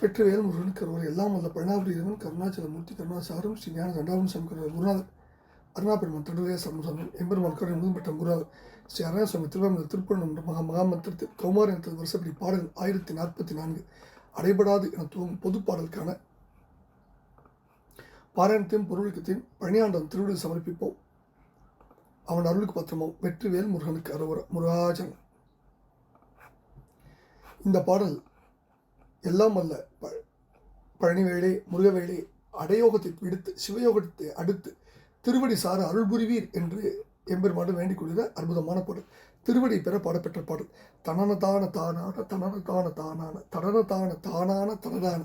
வெற்றிவேல் வேல்முருகன் கருவர் எல்லாம் வல்ல பழனாபுரி இறைவன் கருணாச்சலமூர்த்தி கருணாசாரம் ஸ்ரீ ஞான தண்டாவன் சமக்கர குருநாதர். அருணாபெருமான் தண்டுரைய சரணம் சரணம் எம்பெருமான் கருணை முதல் பெற்ற குருநாதர். ஸ்ரீ அருணாசுவாமி திருவாமூர் திருப்பணம் மகா மகாமந்திரத்தில் கௌமார் என்ற வருஷப்படி பாடல் ஆயிரத்தி நாற்பத்தி நான்கு அடைபடாது என துவங்கும் பொது பாடலுக்கான பாராயணத்தையும் பொருளுக்கத்தையும் பணியாண்டம் திருவிழா சமர்ப்பிப்போம். அவன் அருளுக்கு பத்திரமோ வெற்றிவேல் முருகனுக்கு அருவர முருகாஜன். இந்த பாடல் எல்லாம் அல்ல. ப பழனிவேளே முருகவேளை அடையோகத்தை விடுத்து சிவயோகத்தை அடுத்து திருவடி சார அருள் புரிவீர் என்று எம்பெருமாடு வேண்டிக் கொள்கிற அற்புதமான பாடல். திருவடி பெற பாடப்பெற்ற பாடல். தனன தான தானான தனன தான தானான தனன தான தானான தனதான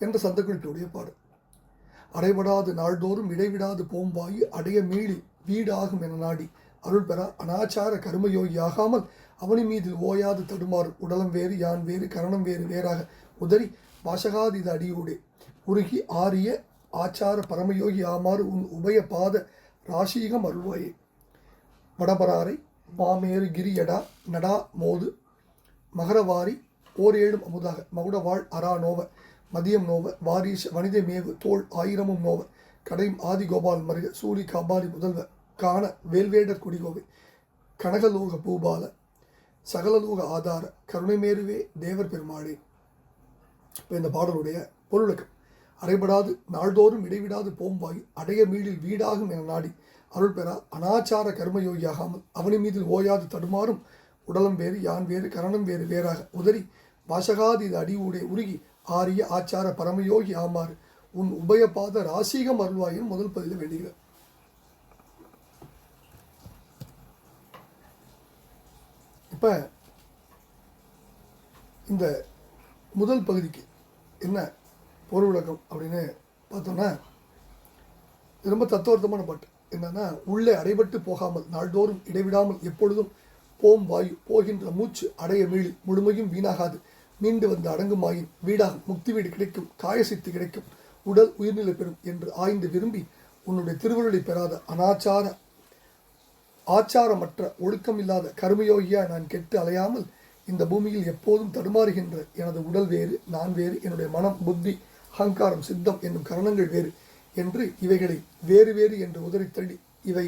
என்ற சந்தக்குறிப்புடைய பாடல். அடைபடாது நாள்தோறும் இடைவிடாது போம்பாயு அடைய மீளி வீடாகும் என நாடி அருள் பெற அனாச்சார கர்மயோகி ஆகாமல் அவனி மீது ஓயாது தடுமாறும் உடலம் வேறு யான் வேறு கரணம் வேறு வேறாக உதறி வாசகாதித அடியோடு உருகி ஆரிய ஆச்சார பரமயோகி ஆமாறு உன் உபய பாத ராசீகம் அருள்வாயே. வடபராரை மாமேறு கிரியடா நடா மோது மகரவாரி ஓர் ஏழும் அமுதாக மகுடவாள் அரா நோவ மதியம் நோவ வாரிஷ வனிதை மேவு தோல் ஆயிரமும் நோவ கடையும் ஆதி கோபால் மருக சூரி காபாலி முதல்வ காண வேல்வேடர் குடிகோவை கனகலோக பூபால சகலலோக ஆதார கருணைமேருவே தேவர் பெருமாளே. இப்போ இந்த பாடலுடைய பொருளுக்கு அறைபடாது நாள்தோறும் இடைவிடாது போம்பாய் அடைய மீளில் வீடாகும் என நாடி அருள் பெறா அனாச்சார கர்மயோகியாகாமல். அவனி மீது ஓயாது தடுமாறும் உடலம் வேறு யான் வேறு கரணம் வேறு வேறாக உதறி வாசகாதி இது அடியூடே உருகி ஆரிய ஆச்சார பரமயோகி ஆமாறு உன் உபயபாத ராசீகம் அருள்வாயின் முதல் பதில வேண்டுகிறார். இப்போ இந்த முதல் பகுதிக்கு என்ன பொருள் விளக்கம் அப்படின்னு பார்த்தோன்னா ரொம்ப தத்துவார்த்தமான பாட்டு. என்னன்னா உள்ளே அடைபட்டு போகாமல் நாள்தோறும் இடைவிடாமல் எப்பொழுதும் போம் வாயு போகின்ற மூச்சு அடைய மீளி முழுமையும் வீணாகாது. மீண்டு வந்து அடங்குமாயின் வீடாகும் முக்தி வீடு கிடைக்கும் காயசித்து கிடைக்கும் உடல் உயிர்நிலை பெறும் என்று ஆய்ந்து விரும்பி உன்னுடைய திருவருளை பெறாத அனாச்சார ஆச்சாரமற்ற ஒழுக்கமில்லாத கருமையோகியா நான் கெட்டு அலையாமல் இந்த பூமியில் எப்போதும் தடுமாறுகின்ற எனது உடல் வேறு நான் வேறு என்னுடைய மனம் புத்தி அகங்காரம் சித்தம் என்னும் கரணங்கள் வேறு என்று இவைகளை வேறு வேறு என்று உதறி தள்ளி இவை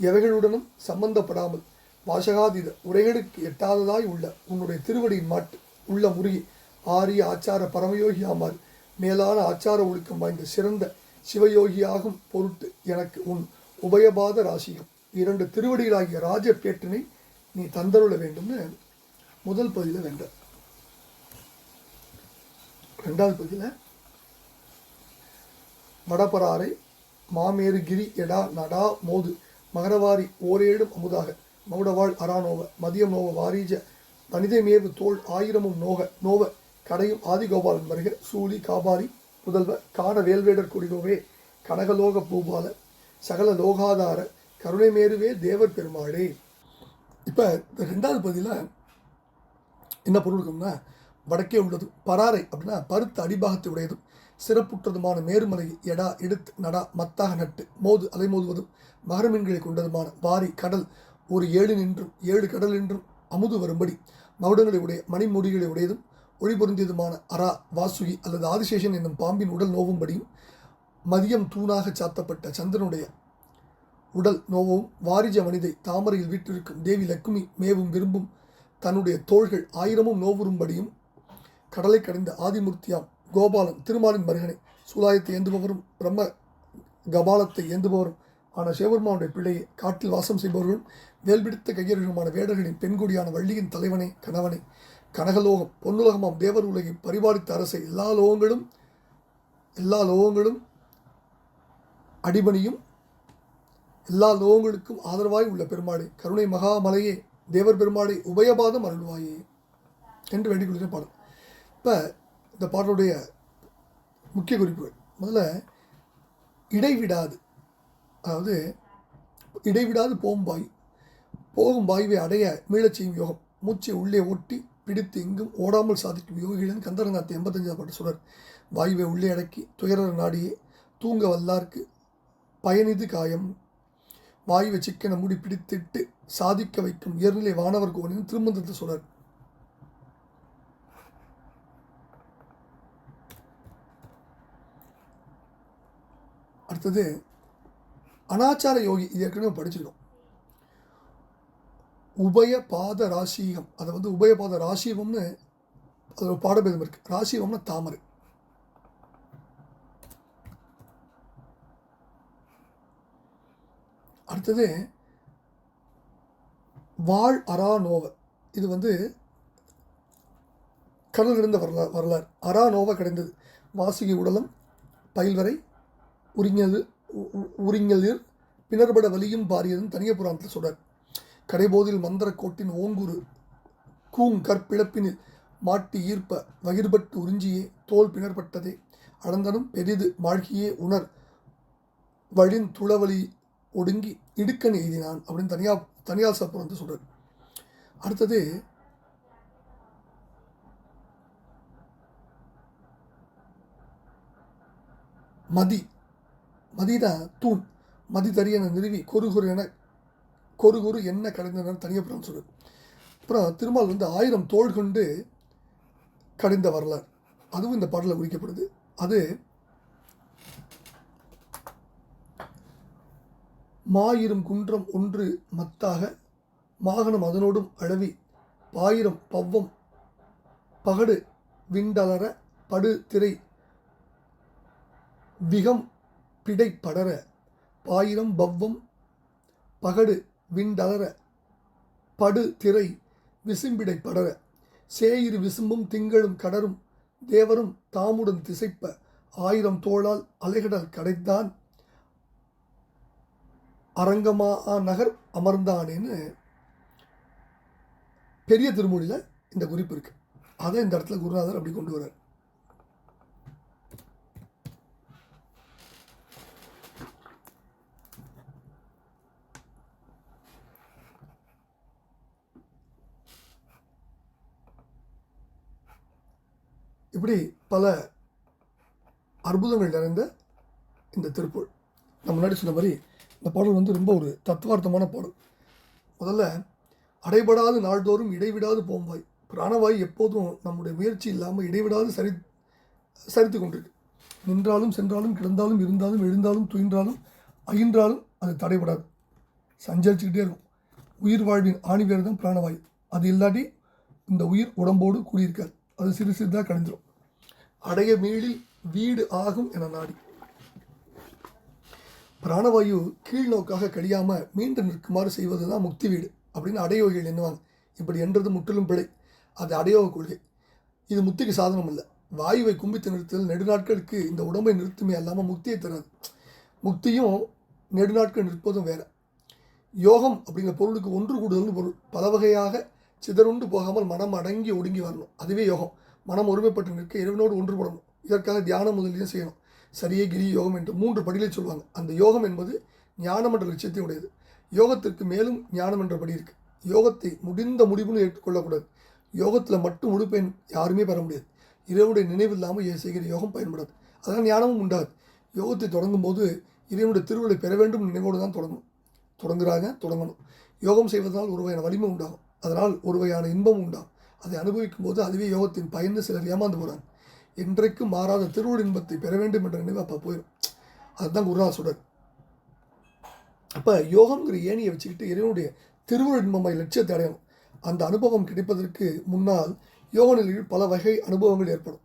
எவைகளுடனும் சம்பந்தப்படாமல் வாசகாதீத உரைகளுக்கு எட்டாததாய் உள்ள உன்னுடைய திருவடியின் மாட்டு உள்ள முருகி ஆரிய ஆச்சார பரமயோகி ஆமார் மேலான ஆச்சார ஒழுக்கம் வாய்ந்த சிறந்த சிவயோகியாகும் பொருட்டு எனக்கு உன் உபயபாத ராசியம் இரண்டு திருவடிகளாகிய ராஜப்பேட்டினை நீ தந்தருள வேண்டும்னு முதல் பகுதியில் வென்றார் ரெண்டாவது பகுதியில் வடபராரை மாமேறு கிரி எடா நடா மோது மகரவாரி ஓரேடும் அமுதாக மகுடவாள் அரானோவ மதியம் நோவ வாரீஜ வனிதைமேவு தோல் ஆயிரமும் நோக நோவ கடையும் ஆதிகோபாலன் வருக சூலி காபாரி புதல்வ காண வேல்வேடர் குடிகோவே கனகலோக பூபால சகல லோகாதார கருணைமேருவே தேவர் பெருமாளே. இப்போ இந்த ரெண்டாவது பகுதியில் என்ன பொருள் இருக்கும்னா வடக்கே உள்ளது. பராரை அப்படின்னா பருத்த அடிபாகத்தை உடையதும் சிறப்புற்றதுமான மேருமலை எடா எடுத்து நடா மத்தாக நட்டு மோது அலைமோதுவதும் மகரமீன்களை கொண்டதுமான வாரி கடல் ஒரு ஏழு நின்றும் ஏழு கடல் என்றும் அமுது வரும்படி மகுடங்களை உடைய மணிமுடிகளை உடையதும் ஒளி பொருந்தியதுமான அரா வாசுகி அல்லது ஆதிசேஷன் என்னும் பாம்பின் உடல் நோவும்படியும் மதியம் தூணாக சாத்தப்பட்ட சந்திரனுடைய உடல் நோவும் வாரிஜ மனிதை தாமரையில் வீட்டிருக்கும் தேவி லக்ஷ்மி மேவும் விரும்பும் தன்னுடைய தோள்கள் ஆயிரமும் நோவுறும்படியும் கடலை கடைந்த ஆதிமூர்த்தியாம் கோபாலன் திருமாலின் மருகனை சூலாயத்தை ஏந்துபவரும் பிரம்ம கபாலத்தை ஏந்துபவரும் ஆன சிவபெருமானுடைய பிள்ளையை காட்டில் வாசம் செய்பவர்களும் வேல்பிடித்த கையர்களுமான வேடர்களின் பெண்குடியான வள்ளியின் தலைவனை கணவனை கனகலோகம் பொன்னுலகமாம் தேவர் உலகை பரிபாலித்த அரசை எல்லா லோகங்களும் எல்லா லோகங்களும் அடிபணியும் எல்லா லோகங்களுக்கும் ஆதரவாய் உள்ள பெருமாளே கருணை மகாமலையே தேவர் பெருமாளே உபயபாதம் அருள்வாயே என்று வேண்டிக் கொள்கிற பாடல். இப்போ இந்த பாடலுடைய முக்கிய குறிப்புகள். முதல்ல இடைவிடாது. அதாவது இடைவிடாது போகும் வாயு. போகும் வாயுவை அடைய மீளச் செய்யும் யோகம். மூச்சை உள்ளே ஒட்டி பிடித்து எங்கும் ஓடாமல் சாதிக்கும் யோகிகளின் கந்தரங்காத்து எண்பத்தஞ்சாவது பாட்டு சொல்கிறார் வாயுவை உள்ளே அடக்கி துயர நாடியே தூங்க வல்லார்க்கு பயனிது காயம். வாய் வச்சுக்கென மூடி பிடித்திட்டு சாதிக்க வைக்கும் உயர்நிலை வானவர் கோவனின் திருமந்தத்தை சொல்றார் அடுத்தது அனாச்சார யோகி இது ஏற்கனவே படிச்சிடும் உபய பாத ராசியம் அதை வந்து உபயபாத ராசியவம்னு அது ஒரு பாடபேதம் இருக்குது ராசியவம்னா தாமரை. அடுத்தது வாழ் அரா நோவ. இது வந்து கடல் கிடந்த வரலாறு வரலாறு. அரா நோவ கிடைந்தது. வாசுகி உடலம் பயில்வரை உரிஞது உ- உ- பிணர்பட வலியும் பாரியதும் தனிய புராணத்தில் சொல்றார். கடைபோதில் மந்திர கோட்டின் ஓங்குரு கூங்கற்பிழப்பினில் மாட்டி ஈர்ப்ப வகிர்பட்டு உறிஞ்சியே தோல் பிணர்பட்டதே. அளந்தனும் பெரிது மாழ்கியே உணர் வழின் துளவழி ஒடுங்கி இடுக்கன் எய்தினான் அப்படின்னு தனியா தனியார் சப்பரம் வந்து சொல்கிறார் அடுத்தது மதி மதிதான் தூண் மதி தரியன நிறுவி கொரு என கொரு கொரு என்ன கடைந்தனர் தனியப்புறம் சொல்றார். அப்புறம் திருமால் வந்து ஆயிரம் தோள் கொண்டு கடைந்த வரலாறு. அதுவும் இந்த பாடலில் குறிக்கப்படுது. அது மாயிரும் குன்றம் ஒன்று மத்தாக மாகனம் அதனோடும் அழவி பாயிரம் பவ்வம் பகடு விண்டலர படு திரை விகம் பிடை படர பாயிரம் பவ்வம் பகடு விண்டலர படு திரை விசும்பிடை படர சேயிரு விசும்பும் திங்களும் கடரும் தேவரும் தாமுடன் திசைப்ப ஆயிரம் தோளால் அலைகடல் கடைத்தான் அரங்கமா நகர் அமர்ந்தானேன்னு பெரிய திருமொழியில் இந்த குறிப்பு இருக்கு. அதை இந்த இடத்துல குருநாதர் அப்படி கொண்டு வர்றார். இப்படி பல அற்புதங்கள் நிறைந்த இந்த திருப்பூர் நான் முன்னாடி சொன்ன மாதிரி இந்த பாடல் வந்து ரொம்ப ஒரு தத்துவார்த்தமான பாடல். முதல்ல அடைபடாது நாள்தோறும் இடைவிடாது போம்பாய் பிராணவாய் எப்போதும் நம்முடைய முயற்சி இல்லாமல் இடைவிடாது சரி சரித்து கொண்டிருக்கு. நின்றாலும் சென்றாலும் கிடந்தாலும் இருந்தாலும் எழுந்தாலும் துயின்றாலும் அயின்றாலும் அது தடைபடாது. சஞ்சரிச்சுக்கிட்டே இருக்கும். உயிர் வாழ்வின் ஆணிவேர் தான் பிராணவாயு. அது இல்லாட்டி இந்த உயிர் உடம்போடு கூடியிருக்காது. அது சிறு சிறிதாக கணிந்துடும் அடைய மீளில் வீடு ஆகும் என நாடி. பிராணவாயு கீழ் நோக்காக கழியாமல் மீண்டு நிற்குமாறு செய்வது தான் முக்தி வீடு அப்படின்னு அடையோகிகள் எண்ணுவாங்க. இப்படி என்றது முற்றிலும் பிழை. அது அடையோக கொள்கை. இது முத்திக்கு சாதனம் இல்லை வாயுவை கும்பித்து நிறுத்தல் நெடுநாட்களுக்கு இந்த உடம்பை நிறுத்துமே அல்லாமல் முக்தியை தராது. முக்தியும் நெடுநாட்கள் நிற்பதும் வேற. யோகம் அப்படிங்கிற பொருளுக்கு ஒன்று கூடுதல்னு பொருள். பல வகையாக சிதறுண்டு போகாமல் மனம் அடங்கி ஒடுங்கி வரணும். அதுவே யோகம். மனம் ஒருமைப்பட்டு நிற்க இறைவனோடு ஒன்றுபடணும் இதற்காக தியானம் முதலியும் செய்யணும். சரியே கிரி யோகம் என்று மூன்று படிகளை சொல்லுவாங்க. அந்த யோகம் என்பது ஞானம் என்ற லட்சியத்தை உடையது. யோகத்திற்கு மேலும் ஞானம் என்ற படி இருக்குது யோகத்தை முடிந்த முடிவுன்னு ஏற்றுக்கொள்ளக்கூடாது. யோகத்தில் மட்டும் முழுப்பெண் யாருமே பெற முடியாது. இறைவனுடைய நினைவு இல்லாமல் செய்கிற யோகம் பயன்படாது. அதனால் ஞானமும் உண்டாது. யோகத்தை தொடங்கும் போது இறைவனுடைய திருவிழை பெற வேண்டும் நினைவோடு தான் தொடங்கணும். தொடங்குறாங்க தொடங்கணும். யோகம் செய்வதனால் ஒரு வகையான வலிமை உண்டாகும். அதனால் ஒரு வகையான இன்பம் உண்டாகும். அதை அனுபவிக்கும் போது அதுவே யோகத்தின் பயன்னு சிலர் ஏமாந்து போகிறாங்க என்றைக்கு மாறாத திருவுள் இன்பத்தை பெற வேண்டும் என்ற நினைவு அப்போ போயிடும் அதுதான் குருநாத் சொல்றார் அப்போ யோகம்ங்கிற ஏணியை வச்சுக்கிட்டு இறைவனுடைய திருவுள் இன்பமை லட்சியத்தை அடையணும். அந்த அனுபவம் கிடைப்பதற்கு முன்னால் யோக நிலையில் பல வகை அனுபவங்கள் ஏற்படும்.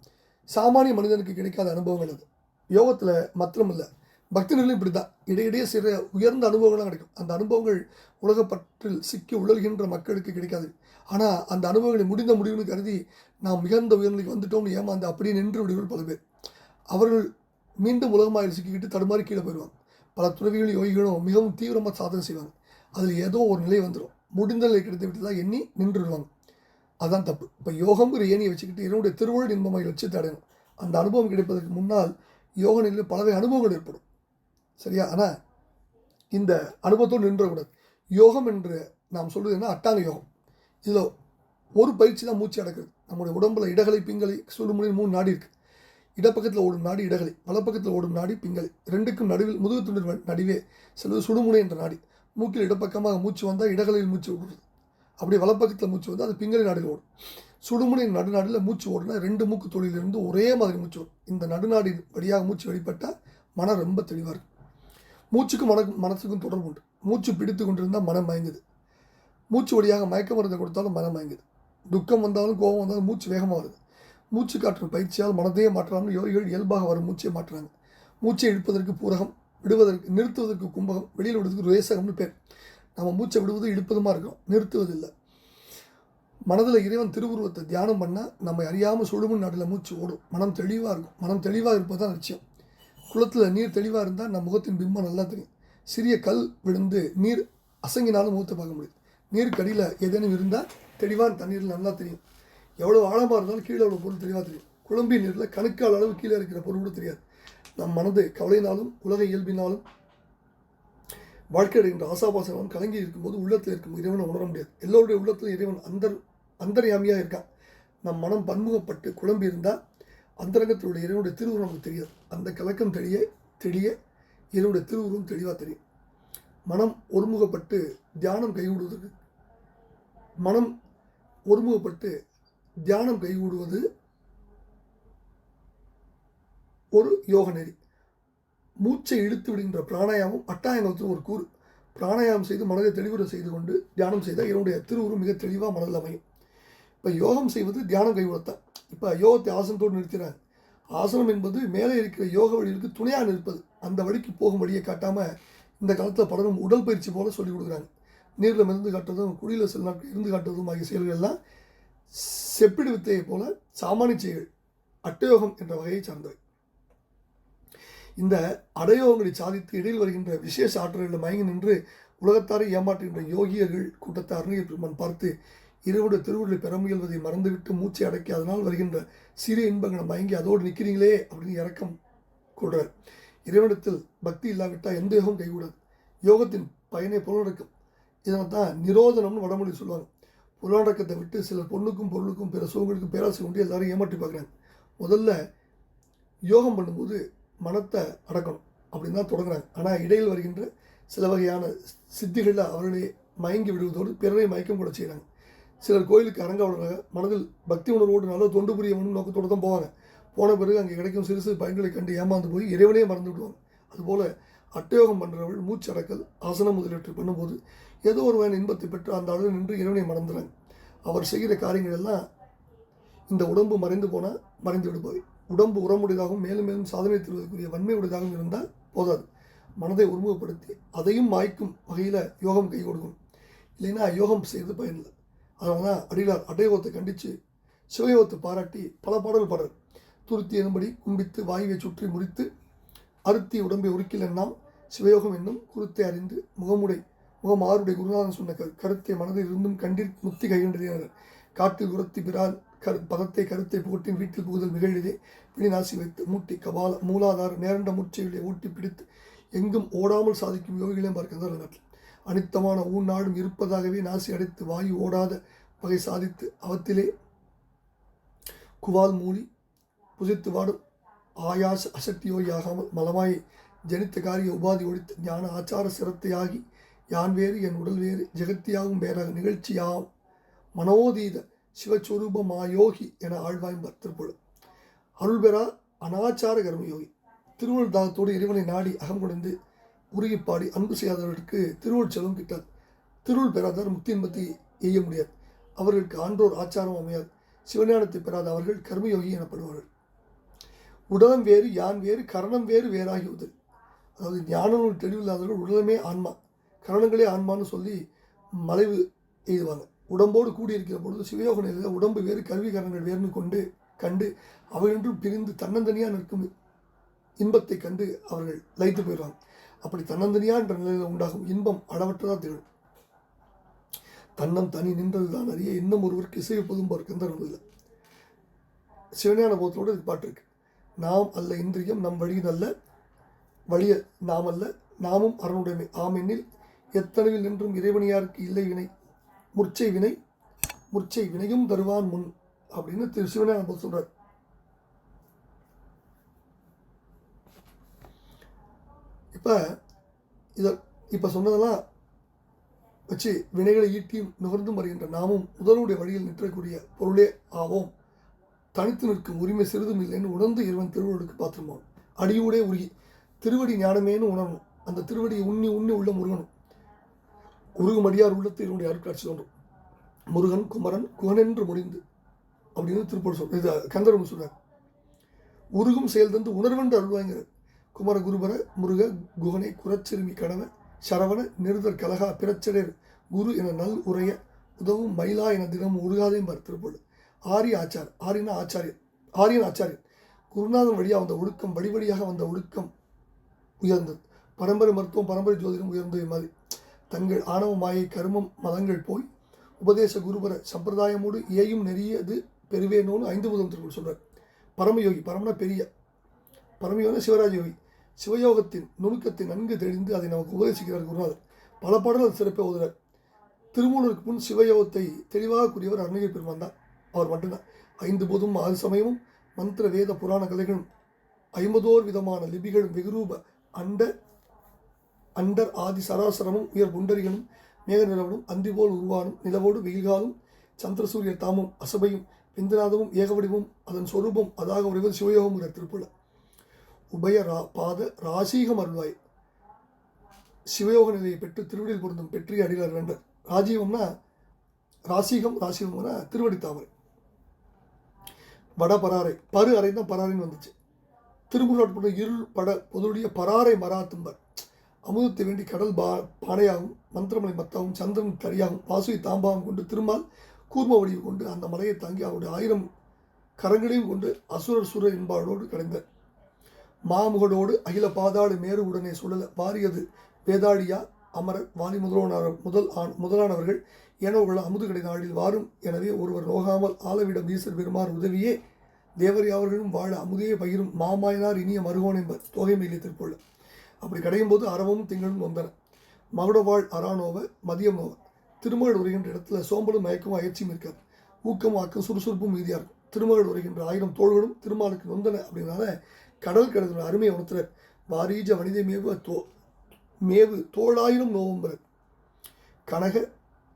சாமானிய மனிதனுக்கு கிடைக்காத அனுபவங்கள் அது. யோகத்தில் மாத்திரம் பக்தர்களும் இப்படி தான் இடையிடையே சில உயர்ந்த அனுபவங்கள்லாம் கிடைக்கும். அந்த அனுபவங்கள் உலகப்பற்றில் சிக்கி உழல்கின்ற மக்களுக்கு கிடைக்காது. ஆனால் அந்த அனுபவங்களை முடிந்த முடிவுன்னு கருதி நாம் மிகுந்த உயர்நிலைக்கு வந்துட்டோம்னு ஏமாந்து அப்படியே நின்று விடுவோம் பல பேர். அவர்கள் மீண்டும் உலகமாயில் சிக்கிக்கிட்டு தடுமாறி கீழே போயிடுவாங்க. பல துறவிகளும் யோகிகளும் மிகவும் தீவிரமாக சாதனை செய்வாங்க. அதில் ஏதோ ஒரு நிலை வந்துடும் முடிந்த நிலை கிடைத்து விட்டு தான் எண்ணி நின்றுடுவாங்க அதுதான் தப்பு. இப்போ யோகங்கிற ஏணியை வச்சுக்கிட்டு என்னுடைய திருவள்ளுவர் இன்பமாக லட்சியத்தை அடையணும். அந்த அனுபவம் கிடைப்பதற்கு முன்னால் யோக நிலையில் பலவகை அனுபவங்கள் ஏற்படும். சரியா? ஆனால் இந்த அனுபவத்தோடு நின்றக்கூடாது. யோகம் என்று நாம் சொல்வது என்ன? அட்டாங்க யோகம். இதில் ஒரு பயிற்சி தான் மூச்சு அடக்குது. நம்முடைய உடம்புல இடகலை பிங்களை சுடுமுனையில் மூணு நாடி இருக்குது இடப்பக்கத்தில் ஓடும் நாடி இடகலை வலப்பக்கத்தில் ஓடும் நாடி பிங்களை. ரெண்டுக்கும் நடுவில் முதுகு துண்டு நடுவே சிலது சுடுமுனை என்ற நாடி. மூக்கில் இடப்பக்கமாக மூச்சு வந்தால் இடகலையில் மூச்சு விடுறது. அப்படி வலப்பக்கத்தில் மூச்சு வந்தால் அது பிங்களை நாடில் ஓடும். சுடுமுனை நடுநாடில் மூச்சு ஓடுனா ரெண்டு மூக்கு தொழிலிருந்து ஒரே மாதிரி மூச்சு ஓடும் இந்த நடுநாடி வழியாக மூச்சு வெளிப்பட்டால் மனம் ரொம்ப தெளிவாக இருக்கும். மூச்சுக்கும் மன மனசுக்கும் தொடர்பு உண்டு. மூச்சு பிடித்து கொண்டிருந்தால் மனம் மயங்குது. மூச்சு வழியாக மயக்க மருந்து கொடுத்தாலும் மனம் மயங்குது. துக்கம் வந்தாலும் கோபம் வந்தாலும் மூச்சு வேகமாக வருது. மூச்சு காற்று பயிற்சியால் மனதையே மாற்றாமல் யோகிகள் இயல்பாக வரும் மூச்சையை மாற்றுறாங்க. மூச்சை இழுப்பதற்கு பூரகம் விடுவதற்கு நிறுத்துவதற்கு கும்பகம் வெளியில் விடுவதற்கு ரேசகம்னு பேர். நம்ம மூச்சை விடுவது இழுப்பதுமா இருக்கிறோம் நிறுத்துவதில்லை. மனதில் இறைவன் திருவுருவத்தை தியானம் பண்ணால் நம்ம அறியாமல் சுடுமண் நாட்டில் மூச்சு ஓடும். மனம் தெளிவாக இருக்கும். மனம் தெளிவாக இருப்பது தான் நிச்சயம் குளத்தில் நீர் தெளிவாக இருந்தால் நம்ம முகத்தின் பிம்பம் நல்லா தெரியும். சிறிய கல் விழுந்து நீர் அசங்கினாலும் முகத்தை பார்க்க முடியுது நீருக்கு அடியில் ஏதேனும் இருந்தால் தெளிவான தண்ணீரில் நல்லா தெரியும். எவ்வளோ ஆழமாக இருந்தாலும் கீழே உள்ள பொருள் தெளிவாக தெரியும். குழம்பி நீரில் கணுக்கால் அளவு கீழே இருக்கிற பொருள் கூட தெரியாது. நம் மனது கவலையினாலும் உலக இயல்பினாலும் வாழ்க்கை அடைகின்ற ஆசாபாசனம் கலங்கி இருக்கும்போது உள்ளத்தில் இருக்கும் இறைவனை உணர முடியாது. எல்லோருடைய உள்ளத்தில் இறைவன் அந்தர் அந்தர்யாமியாக இருக்கான். நம் மனம் பன்முகப்பட்டு குழம்பி இருந்தால் அந்தரங்கத்தில் உள்ள இறைவனுடைய திருவுருவம் நமக்கு தெரியாது அந்த கலக்கம் தெளிய தெளிய இறைவனுடைய திருவுருவம் தெளிவாக தெரியும். மனம் ஒருமுகப்பட்டு தியானம் கைகூடுவதற்கு மனம் ஒருமுகப்பட்டு தியானம் கைகூடுவது ஒரு யோக நெறி. மூச்சை இழுத்து விடுகின்ற பிராணாயாமம் அட்டாயங்கத்தில் ஒரு கூறு. பிராணாயாமம் செய்து மனதை தெளிவுற செய்து கொண்டு தியானம் செய்தால் என்னுடைய திருவுருவம் மிக தெளிவாக மனதில் அமையும். இப்போ யோகம் செய்வது தியானம் கைவிடத்தான் இப்போ யோகத்தை ஆசனத்தோடு நிறுத்தினாங்க ஆசனம் என்பது மேலே இருக்கிற யோக வழிகளுக்கு துணையாக நிற்பது. அந்த வழிக்கு போகும் வழியை காட்டாமல் இந்த காலத்தில் பலரும் உடல் பயிற்சி போல சொல்லிக் கொடுக்குறாங்க. நீரில் மிதந்து காட்டுறதும் குடியில் சில நாட்கள் இருந்து காட்டுறதும் ஆகிய செயல்கள் எல்லாம் செப்பிடு வித்தையை போல சாமானிய செயல்கள் அட்டயோகம் என்ற வகையை சார்ந்தவை. இந்த அடயோகங்களை சாதித்து இடையில் வருகின்ற விசேஷ ஆற்றல்களில் மயங்கி நின்று உலகத்தாரை ஏமாற்றுகின்ற யோகியர்கள் கூட்டத்தை அருணிய பெருமான் பார்த்து இரவுடைய திருவுருளை பெற முயல்வதை மறந்துவிட்டு மூச்சை அடக்கி அதனால் வருகின்ற சிறிய இன்பங்களை மயங்கி அதோடு நிற்கிறீங்களே அப்படின்னு இறக்கம் கொள்றார். இறைவனத்தில் பக்தி இல்லாவிட்டால் எந்த யோகம் கைகூடாது. யோகத்தின் பயனை புலனடக்கம். இதனால் தான் நிரோதனம்னு வடமொழி சொல்லுவாங்க. புலனடக்கத்தை விட்டு சிலர் பொண்ணுக்கும் பொருளுக்கும் பிற சுகங்களுக்கும் பேராசை கொண்டு எல்லாரும் ஏமாற்றி பார்க்குறாங்க. முதல்ல யோகம் பண்ணும்போது மனத்தை அடக்கணும் அப்படின்னு தான் தொடங்குறாங்க. ஆனால் இடையில் வருகின்ற சில வகையான சித்திகளில் அவர்களை மயங்கி விடுவதோடு பிறரை மயக்கம் கூட செய்கிறாங்க சிலர் கோயிலுக்கு அரங்க விடுறாங்க மனதில் பக்தி உணர்வோடு நல்ல தொண்டு புரியவனும் நோக்கத்தோடு தான் போவாங்க. போன பிறகு அங்கே கிடைக்கும் சிறு சிறு பயன்களை கண்டு ஏமாந்து போய் இறைவனே மறந்து விடுவாங்க. அதுபோல் அட்டயோகம் பண்ணுறவர்கள் மூச்சடக்கல் ஆசனம் முதலீட்டு பண்ணும்போது ஏதோ ஒரு வகையான இன்பத்தை பெற்று அந்த அளவு நின்று இறைவனை மறந்துறாங்க. அவர் செய்கிற காரியங்கள் எல்லாம் இந்த உடம்பு மறைந்து போனால் மறைந்து விடுபவை. உடம்பு உரமுடையதாகவும் மேலும் மேலும் சாதனை தருவதற்குரிய வன்மை உடையதாகவும் இருந்தால் போதாது. மனதை ஒருமுகப்படுத்தி அதையும் மாய்க்கும் வகையில் யோகம் கை கொடுக்கும் இல்லைன்னா யோகம் செய்து பயனில்லை. அதனால தான் அடிகளார் அடையோகத்தை கண்டித்து சிவயோகத்தை பாராட்டி பல பாடல்கள் பாடல் துருத்தி எனும்படி கும்பித்து வாயுவை சுற்றி முறித்து அருத்தி உடம்பை உருக்கில் எண்ணாம் சிவயோகம் என்னும் குருத்தை அறிந்து முகமுடை முகம் ஆருடைய குருநாதன் சொன்ன கரு கருத்தை மனதில் இருந்தும் கண்டில் முத்தி கைகின்றது காட்டில் உரத்தி பிறால் கரு பதத்தை கருத்தை போட்டி வீட்டில் புகுதல் நிகழ்ந்ததே பிணிநாசி வைத்து மூட்டி கபால மூலாதார நேரண்ட மூச்சைகளை ஊட்டி பிடித்து எங்கும் ஓடாமல் சாதிக்கும் யோகிகளையும் பார்க்கின்றார் நாட்டில். அனித்தமான ஊன் நாடும் இருப்பதாகவே நாசி அடைத்து வாயு ஓடாத வகை சாதித்து அவத்திலே. குவால் மூலி புதித்து வாடும் ஆயாச அசக்தியோயாகாமல் மலமாயை ஜனித்த காரிய உபாதி ஒழித்து ஞான ஆச்சார சிரத்தையாகி யான் வேறு என் உடல் வேறு ஜெகத்தியாகும் வேறாக நிகழ்ச்சியாம். மனோதீத சிவஸ்வரூபமாயோகி என ஆழ்வாய்ம்பர் திருப்புழு அருள்பெறா அனாச்சார கர்மயோகி. திருவள்ளுதாகத்தோடு இறைவனை நாடி அகங்குடைந்து உருகி பாடி அன்பு செய்யாதவர்களுக்கு திருவள்ளுவர் செல்வம் கிட்டாது திருவள்ளுவர் பெறாதவர் முக்தி இன்பத்தை எய்ய முடியாது. அவர்களுக்கு ஆன்றோர் ஆச்சாரம் அமையாது. சிவஞானத்தை பெறாத அவர்கள் கர்மயோகி எனப்படுவார்கள். உடலம் வேறு யான் வேறு கரணம் வேறு வேறாகி அதாவது ஞான நூல் தெளிவில்லாதவர்கள் உடலமே ஆன்மா கரணங்களே ஆன்மான்னு சொல்லி மலைவு எய்துவாங்க. உடம்போடு கூடியிருக்கிற பொழுது சிவயோக நிலையில் உடம்பு வேறு கருவி கரணங்கள் வேறுனு கொண்டு கண்டு அவையொன்றும் பிரிந்து தன்னந்தனியாக நிற்கும் இன்பத்தை கண்டு அவர்கள் லயித்து போயிடுவாங்க. அப்படி தன்னந்தனியா என்ற நிலையில் உண்டாகும் இன்பம் அளவற்றதாக திகழும் தன்னம் தனி நின்றதுதான் அறிய இன்னும் ஒருவருக்கு இசையை பொதும்பார் எந்த இல்லை சிவஞான போத்தோடு இது பாட்டு இருக்கு. நாம் அல்ல இந்திரியம் நம் வழியில் அல்ல வழிய நாம் அல்ல நாமும் அறனுடைமை ஆமெனில் எத்தனவில் எத்தனையில் நின்றும் இறைவனியாருக்கு இல்லை வினை முர்ச்சை வினை முர்ச்சை வினையும் தருவான் முன் அப்படின்னு திரு சிவஞான போது சொல்கிறார் இப்போ இதை இப்போ சொன்னதெல்லாம் வச்சு வினைகளை ஈட்டியும் நுகர்ந்தும் வருகின்ற நாமும் முதலுடைய வழியில் நிற்கக்கூடிய பொருளே ஆவோம். தனித்து நிற்கும் உரிமை சிறிதும் இல்லைன்னு உணர்ந்து இறைவன் திருவள்ளுக்கு பாத்திரமாகும் அடியூடே உருகி திருவடி ஞானமேன்னு உணரணும். அந்த திருவடியை உண்ணி உண்ணி உள்ள முருகனும் உருகுமடியார் உள்ளத்து என்னுடைய அருட்காட்சி தோன்றும். முருகன் குமரன் குகனென்று முடிந்து அப்படின்னு திருப்பூர் சொல் இது கந்தரம் சொல்கிறார் உருகும் செயல் தந்து உணர்வென்று அருள்வாங்கிறது குமர குருபர முருக குகனை குரச்சிறுமி கணவன் சரவண நிருதர் கலகா பிறச்சரர் குரு என நல் உரைய உதவும் மயிலா என தினமும் உருகாதையும் திருப்பூர் ஆரிய ஆச்சார் ஆரியன ஆச்சாரியர் ஆரியன் ஆச்சாரியன். குருநாதன் வழியாக வந்த ஒழுக்கம் வழி வழியாக வந்த ஒழுக்கம் உயர்ந்தது. பரம்பரை மருத்துவம் பரம்பரை ஜோதிடம் உயர்ந்தது மாதிரி. தங்கள் ஆணவ மாயை கருமம் மதங்கள் போய் உபதேச குருபர சம்பிரதாயமோடு ஏயும் நெறியது பெருவேனோன்னு ஐந்து முதல் திருக்குள் சொல்கிறார் பரமயோகி பரமனா பெரிய. பரமயோகி சிவராஜ யோகி. சிவயோகத்தின் நுணுக்கத்தை நன்கு தெரிந்து அதை நமக்கு உபதேசிக்கிறார் குருநாதர். பல பாடல்கள் சிறப்பை ஓதுறார் திருமூலருக்கு முன் சிவயோகத்தை தெளிவாக கூறியவர் அருணகிரி பெருமான் தான். அவர் மட்டும்தான் ஐந்து போதும் ஆறு சமயமும் மந்திர வேத புராண கதைகளும் ஐம்பதோர் விதமான லிபிகளும் வெகுரூப அண்ட அண்டர் ஆதி சராசரமும் உயர் புண்டரிகளும் மேக நிலவனும் அந்திபோல் உருவானும் நிலவோடு வெயில்காலும் சந்திரசூரிய தாமும் அசபையும் விந்துநாதமும் ஏகவடிவும் அதன் சொரூபம் அதாக உறைவது சிவயோகம்ங்கிற திருப்புள்ள உபய ரா பாத ராசீகம் அருள்வாய். சிவயோக நிலையை பெற்று திருவடியில் பொருந்தும் பெற்றி அடிகளார் வேண்டர் ராஜீவம்னா ராசீகம் ராசீகம்னா திருவடி தாமரை. வட பராரை பரு அறை தான் பராரைன்னு வந்துச்சு. திருமுருகாட்டு இருள் பட பொதுடைய பராறை மராத்தும்பர் அமுதத்தை வேண்டி கடல் பா பானையாகவும் மந்திரமலை மத்தாவும் சந்திரன் தரியாகவும் வாசுவை தாம்பாவும் கொண்டு திருமால் கூர்ம வடிவு கொண்டு அந்த மலையை தாங்கி அவருடைய ஆயிரம் கரங்களையும் கொண்டு அசுரர் சுரர் என்பாளோடு கடைந்தார் மாமுகடோடு அகில பாதாளு மேரு உடனே சுழல வாரியது. வேதாடியா அமரர் வாலி முதலான முதல் ஆண் முதலானவர்கள் ஏனோர்கள் அமுதுகடை நாளில் வாரும். எனவே ஒருவர் நோகாமல் ஆலவிடம் ஈசர் பெருமார் உதவியே. தேவர் அவர்களும் வாழ அமுதே பகிரும் மாமாயனார் இனிய மருகோன் என்பர். தொகை மேலே திருப்பொள்ள அப்படி கிடையும் போது அறவும் திங்களும் வந்தன. மகுடவாழ் அரானோவ மதியம் நோவ. திருமகள் உரைகின்ற இடத்துல சோம்பலும் மயக்கமும் அயற்சியும் இருக்காது. ஊக்கமும் ஆக்கம் சுறுசுறுப்பும் மீதியாக இருக்கும். திருமகள் உரைகின்ற ஆயிரம் தோள்களும் திருமாலுக்கு நொந்தன அப்படின்னால கடல் கடந்த அருமையை உணர்த்துற வாரீஜ வனிதை மேவு தோ மேவு தோளாயிரம் நோவம்பர் கனக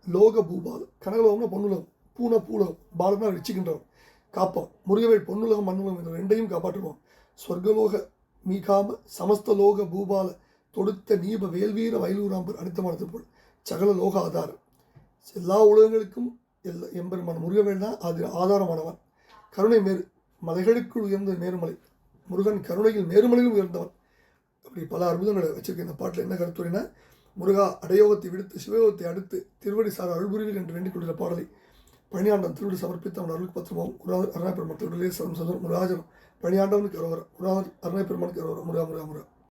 லோக பூபால் கனகலோகம்னா பொன்னுலகம் பூனை பூலகம் பாலம்னா வச்சுக்கின்றவன் காப்போம் முருகவேல் பொன்னுலகம் மண்ணுலகம் என்ற ரெண்டையும் காப்பாற்றுவோம் சொர்க்கலோக மீகாம சமஸ்தலோக பூபால தொடுத்த நீப வேல்வீர வயலூராம்பர் அடுத்த போல் சகல லோக ஆதாரம் எல்லா உலகங்களுக்கும் எல்லா எம்பெருமான முருகவேல் தான் அது ஆதாரமானவன். கருணை மேறு மலைகளுக்குள் உயர்ந்த மேருமலை முருகன் கருணையில் மேருமலையில் உயர்ந்தவன். அப்படி பல அற்புதங்களை வச்சிருக்க இந்த பாட்டில் என்ன கருத்துரைனா முருகா அடையோகத்தை விடுத்து சிவயோகத்தை அடுத்து திருவடி சார் அருள்புரிவில் என்று வேண்டிக் கொள்கிற பாடலை பணியாண்டம் திருவிழி சமர்ப்பித்து அவன் அருளுக்கு பத்திரமாவும் குருநாதர் அருணா பெருமான் திருவிழிலே சரம் சதம் முருகாஜனம் பணியாண்டவனுக்கு அரோவரம் முருகாதர் அருணா பெருமானுக்கு முருகா முருகா முருகா.